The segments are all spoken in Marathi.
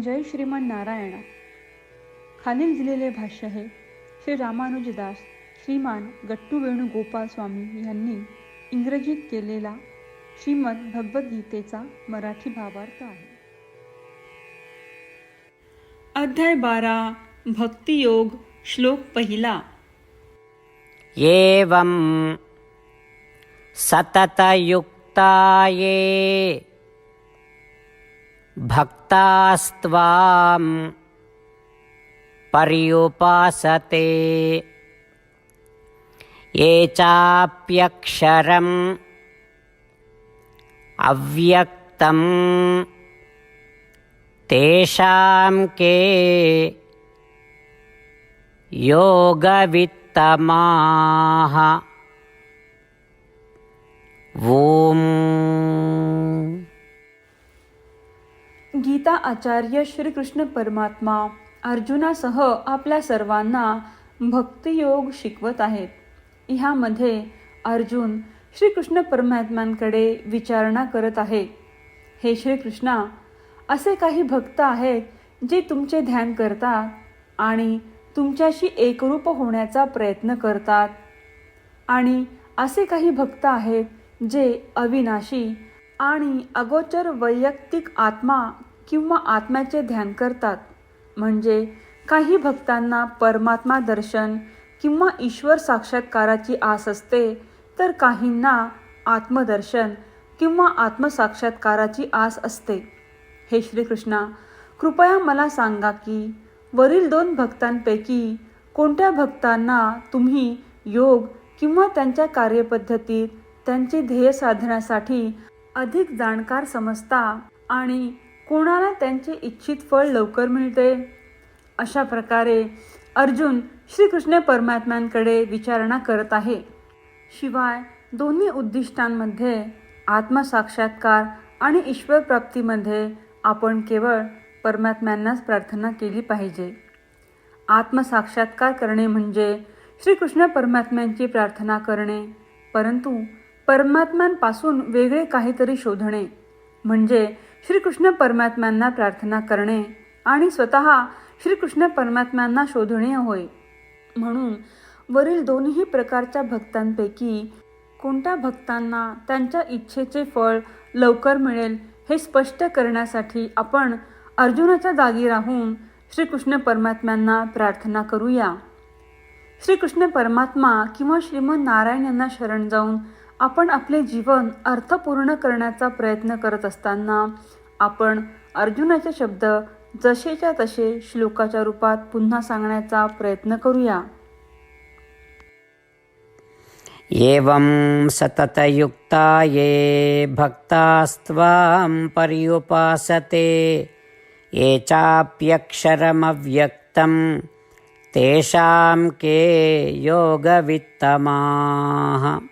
जय श्रीमान नारायण. खालील दिलेले भाष्य हे श्री रामानुजदास श्रीमान गट्टू वेणुगोपाल स्वामी यांनी इंग्रजीत केलेला श्रीमद भगवद्गीतेचा मराठी भावार्थ आहे. अध्याय बारा. भक्तियोग श्लोक पहिला. एवं सततयुक्ता ये भक्तास्त्वां पर्युपासते। ये चाप्यक्षरम् अव्यक्तं तेषां के योगवित्तमाः। ॐ गीता आचार्य श्रीकृष्ण परमात्मा अर्जुनासह आपल्या सर्वांना भक्तियोग शिकवत आहेत. ह्यामध्ये अर्जुन श्रीकृष्ण परमात्म्यांकडे विचारणा करत आहे. हे श्रीकृष्णा असे काही भक्त आहेत जे तुमचे ध्यान करतात आणि तुमच्याशी एकरूप होण्याचा प्रयत्न करतात. आणि असे काही भक्त आहेत जे अविनाशी आणि अगोचर वैयक्तिक आत्मा किंवा आत्म्याचे ध्यान करतात. म्हणजे काही भक्तांना परमात्मा दर्शन किंवा ईश्वर साक्षात्काराची आस असते तर काहींना आत्मदर्शन किंवा आत्मसाक्षात्काराची आस असते. हे श्रीकृष्णा कृपया मला सांगा की वरील दोन भक्तांपैकी कोणत्या भक्तांना तुम्ही योग किंवा त्यांच्या कार्यपद्धतीत त्यांचे ध्येय साधण्यासाठी अधिक जाणकार समजता आणि कोणाला त्यांचे इच्छित फळ लवकर मिळते? अशा प्रकारे अर्जुन श्रीकृष्ण परमात्म्यांकडे विचारणा करत आहे. शिवाय दोन्ही उद्दिष्टांमध्ये आत्मसाक्षात्कार आणि ईश्वर प्राप्तीमध्ये आपण केवळ परमात्म्यांनाच प्रार्थना केली पाहिजे. आत्मसाक्षात्कार करणे म्हणजे श्रीकृष्ण परमात्म्यांची प्रार्थना करणे परंतु परमात्म्यांपासून वेगळे काहीतरी शोधणे. म्हणजे श्रीकृष्ण परमात्म्यांना प्रार्थना करणे आणि स्वतः श्रीकृष्ण परमात्म्यांना शोधणे होय. म्हणून वरील दोन्ही प्रकारच्या भक्तांपैकी कोणत्या भक्तांना त्यांच्या इच्छेचे फळ लवकर मिळेल हे स्पष्ट करण्यासाठी आपण अर्जुनाच्या जागी राहून श्रीकृष्ण परमात्म्यांना प्रार्थना करूया. श्रीकृष्ण परमात्मा किंवा श्रीमद नारायण यांना शरण जाऊन आपण आपले जीवन अर्थपूर्ण करण्याचा प्रयत्न करत असताना आपण अर्जुनाचे शब्द जसेच्या तसे श्लोकाच्या रूपात पुन्हा सांगण्याचा प्रयत्न करूया. एवं सततयुक्ता ये भक्तास्त्वां पर्युपासते ये चाप्यक्षरमव्यक्तं तेषां के योगवित्तमाः।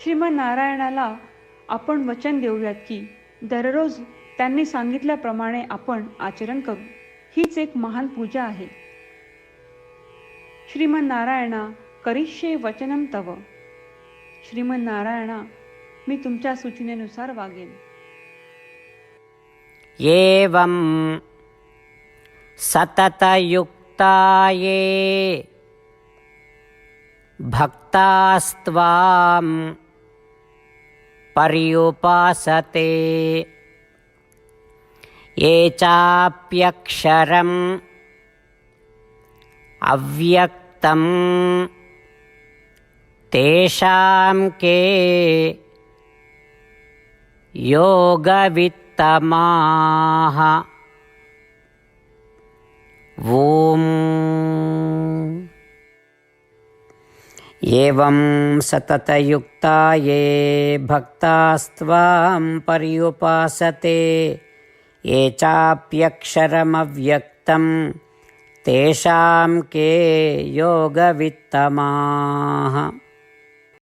श्रीमनारायणाला आपण वचन देऊयात की दररोज त्यांनी सांगितल्याप्रमाणे आपण आचरण करू. हीच एक महान पूजा आहे. श्रीमनारायणा करिष्ये वचनम तव. श्रीमनारायणा मी तुमच्या सूचनेनुसार वागेन. एवं सततयुक्ता ये भक्तास्त्वां पर्युपासते ये चाप्यक्षरम् अव्यक्तं तेषां के योगवित्तमाः। ॐ एवं सततयुक्ता ये भक्तास्त्वां पर्युपासते ये चाप्यक्षरमव्यक्तं तेषां के योगवित्तमाः